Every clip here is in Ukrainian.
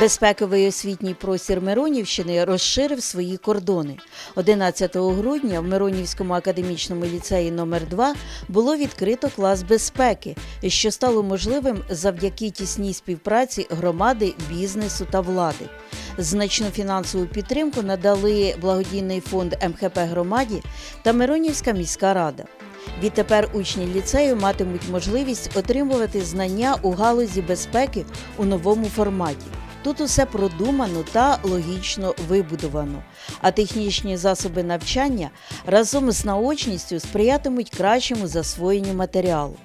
Безпековий освітній простір Миронівщини розширив свої кордони. 11 грудня в Миронівському академічному ліцеї номер 2 було відкрито клас безпеки, що стало можливим завдяки тісній співпраці громади, бізнесу та влади. Значну фінансову підтримку надали благодійний фонд МХП громаді та Миронівська міська рада. Відтепер учні ліцею матимуть можливість отримувати знання у галузі безпеки у новому форматі. Тут усе продумано та логічно вибудовано, а технічні засоби навчання разом з наочністю сприятимуть кращому засвоєнню матеріалу.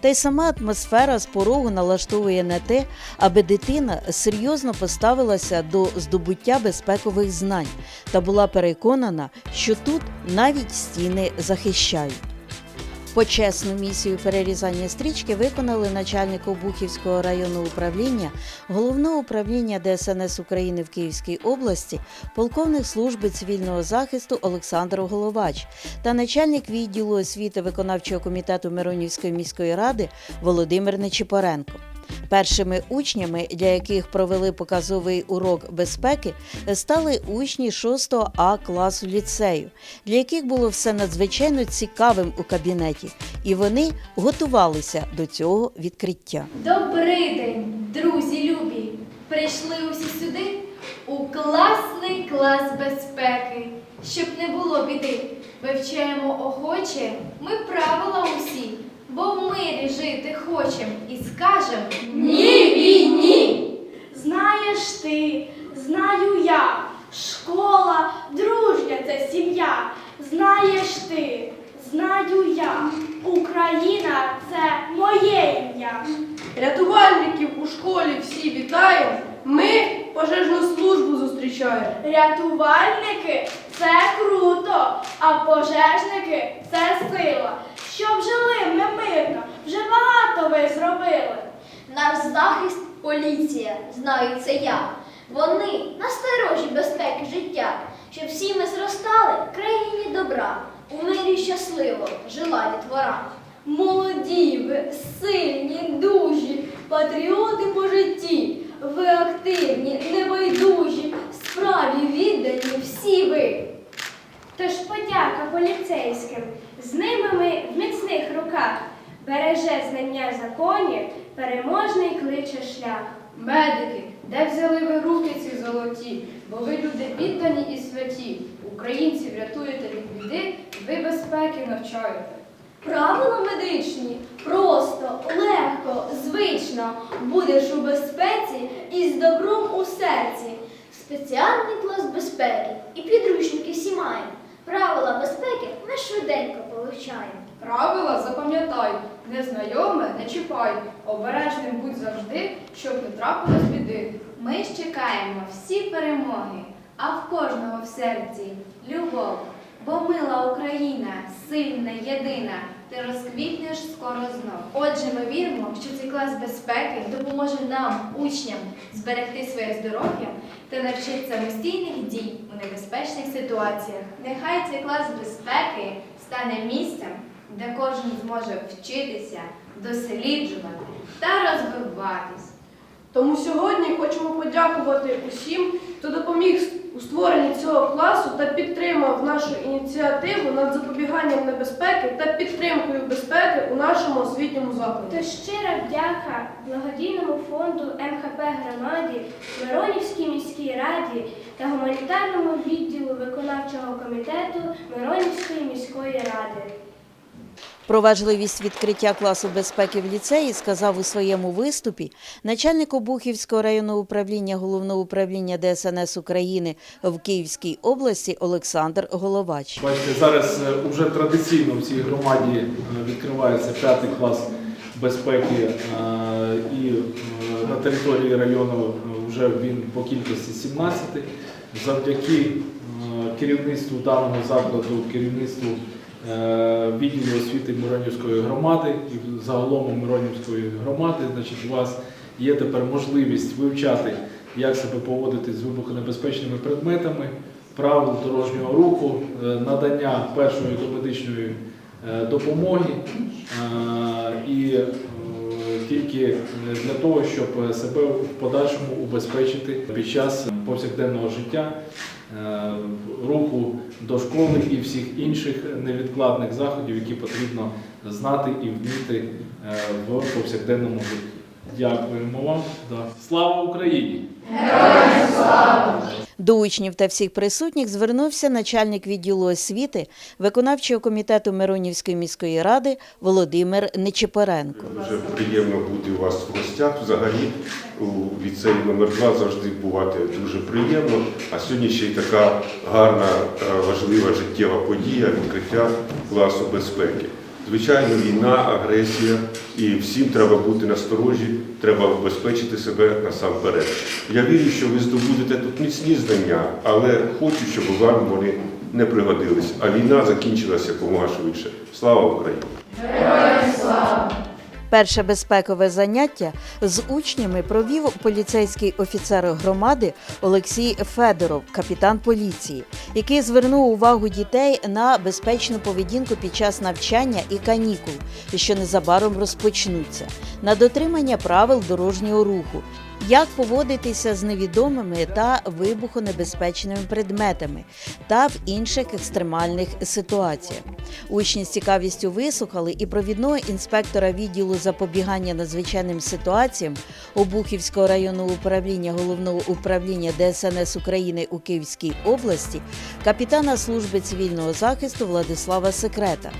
Та й сама атмосфера з порогу налаштовує на те, аби дитина серйозно поставилася до здобуття безпекових знань та була переконана, що тут навіть стіни захищають. Почесну місію перерізання стрічки виконали начальник Обухівського районного управління Головного управління ДСНС України в Київській області, полковник служби цивільного захисту Олександр Головач та начальник відділу освіти виконавчого комітету Миронівської міської ради Володимир Нечипоренко. Першими учнями, для яких провели показовий урок безпеки, стали учні 6 А класу ліцею, для яких було все надзвичайно цікавим у кабінеті, і вони готувалися до цього відкриття. Добрий день, друзі любі! Прийшли усі сюди у класний клас безпеки. Щоб не було біди, вивчаємо охоче ми правила усі, бо в мирі жити хочем і скажем Ні війні! Знаєш ти, знаю я, школа, дружня це сім'я. Знаєш ти, знаю я, Україна це моє ім'я. Рятувальників у школі всі вітаємо. Ми пожежну службу зустрічаємо. Рятувальники це круто, а пожежники це сила. Щоб жили ми мирно, вже багато ви зробили. Наш захист поліція, знаю це я. Вони насторожі безпеки життя, щоб всі ми зростали в країні добра, у мирі щасливо жила дітвора. Молоді ви, сильні, дужі, патріоти по житті. Ви активні, небайдужі, справі віддані всі ви. Тож подяка поліцейським, з ними ми в міцних руках. Береже знання законів, переможний кличе шлях. Медики, де взяли ви руки ці золоті? Бо ви люди віддані і святі. Українців рятуєте від біди, ви безпеки навчаєте. Правила медичні просто, легко, звично. Будеш у безпеці і з добром у серці. Спеціальний клас безпеки і підручники всі маємо. Правила безпеки ми швиденько повивчаємо. Правила запам'ятай, незнайоме не чіпай, обережним будь завжди, щоб не трапилось біди. Ми ж чекаємо всі перемоги, а в кожного в серці любов. Бо мила Україна, сильна, єдина, ти розквітнеш скоро знов. Отже, ми віримо, що цей клас безпеки допоможе нам, учням, зберегти своє здоров'я та навчити самостійних дій у небезпечних ситуаціях. Нехай цей клас безпеки стане місцем, де кожен зможе вчитися, досліджувати та розвиватись. Тому сьогодні хочемо подякувати усім, хто допоміг у створенні цього класу та підтримав нашу ініціативу над запобіганням небезпеки та підтримкою безпеки у нашому освітньому закладі. Тож щира вдяка благодійному фонду МХП громаді, Миронівській міській раді та гуманітарному відділу виконавчого комітету Миронівської міської ради. Про важливість відкриття класу безпеки в ліцеї сказав у своєму виступі начальник Обухівського районного управління Головного управління ДСНС України в Київській області Олександр Головач. Бачите, зараз е, вже традиційно в цій громаді е, відкривається п'ятий клас безпеки, е, і е, на території району вже він по кількості 17. Завдяки е, керівництву даного закладу, керівництву е, відділу освіти Миронівської громади і загалом Миронівської громади, значить, у вас є тепер можливість вивчати, як себе поводити з вибухонебезпечними предметами, правил дорожнього руху, е, надання першої домедичної е, допомоги. Е, І е, тільки е, для того, щоб себе в подальшому убезпечити під час повсякденного життя, е, руху дошкольних і всіх інших невідкладних заходів, які потрібно знати і вміти е, в повсякденному житті. Дякуємо вам. Слава Україні! До учнів та всіх присутніх звернувся начальник відділу освіти виконавчого комітету Миронівської міської ради Володимир Нечипоренко. Дуже приємно бути у вас в гостях. Взагалі у ліцеї номер 2 завжди бувати дуже приємно. А сьогодні ще й така гарна, важлива життєва подія відкриття класу безпеки. Звичайно, війна, агресія, і всім треба бути насторожі, треба убезпечити себе насамперед. Я вірю, що ви здобудете тут міцні знання, але хочу, щоб вам вони не пригодились. А війна закінчилася якомога швидше. Слава Україні! Перше безпекове заняття з учнями провів поліцейський офіцер громади Олексій Федоров, капітан поліції, який звернув увагу дітей на безпечну поведінку під час навчання і канікул, що незабаром розпочнуться, на дотримання правил дорожнього руху. Як поводитися з невідомими та вибухонебезпечними предметами та в інших екстремальних ситуаціях? Учні з цікавістю вислухали і провідного інспектора відділу запобігання надзвичайним ситуаціям Обухівського районного управління головного управління ДСНС України у Київській області, капітана служби цивільного захисту Владислава Секрета,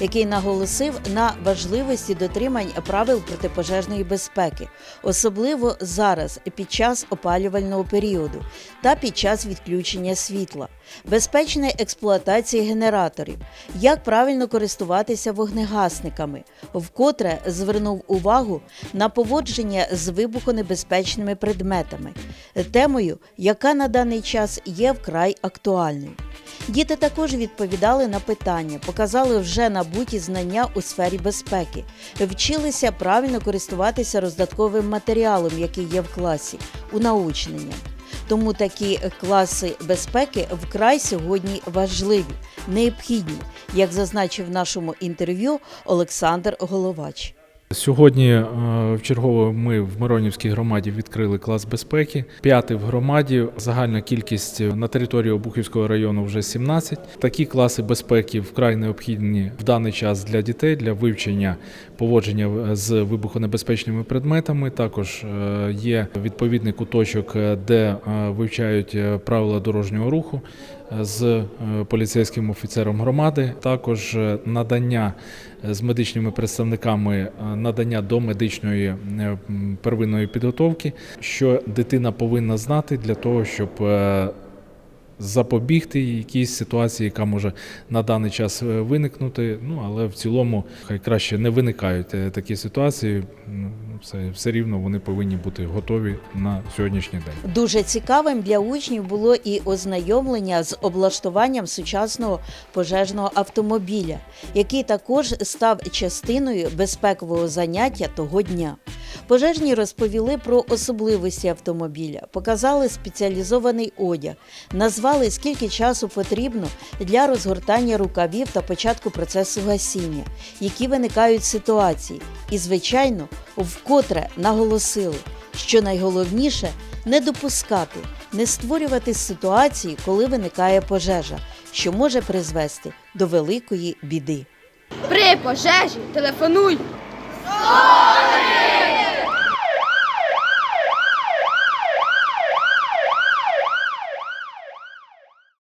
який наголосив на важливості дотримань правил протипожежної безпеки, особливо зараз під час опалювального періоду та під час відключення світла, безпечної експлуатації генераторів, як правильно користуватися вогнегасниками, вкотре звернув увагу на поводження з вибухонебезпечними предметами, темою, яка на даний час є вкрай актуальною. Діти також відповідали на питання, показали вже набуті знання у сфері безпеки, вчилися правильно користуватися роздатковим матеріалом, який є в класі, у научненням. Тому такі класи безпеки вкрай сьогодні важливі, необхідні, як зазначив в нашому інтерв'ю Олександр Головач. Сьогодні е, в чергове ми в Миронівській громаді відкрили клас безпеки. П'ятий в громаді. Загальна кількість на території Обухівського району вже 17. Такі класи безпеки вкрай необхідні в даний час для дітей для вивчення поводження з вибухонебезпечними предметами. Також е, є відповідний куточок, е, де вивчають правила дорожнього руху з е, поліцейським офіцером громади. Також е, надання з медичними представниками е, надання до медичної е, первинної підготовки, що дитина повинна знати для того, щоб е, запобігти якійсь ситуації, яка може на даний час е, виникнути. Ну але в цілому хай краще не виникають е, такі ситуації. Все, все рівно вони повинні бути готові на сьогоднішній день. Дуже цікавим для учнів було і ознайомлення з облаштуванням сучасного пожежного автомобіля, який також став частиною безпекового заняття того дня. Пожежні розповіли про особливості автомобіля, показали спеціалізований одяг, назвали скільки часу потрібно для розгортання рукавів та початку процесу гасіння, які виникають ситуації, і, звичайно, вкотре наголосили, що найголовніше не допускати, не створювати ситуації, коли виникає пожежа, що може призвести до великої біди. При пожежі телефонуй! Сорі!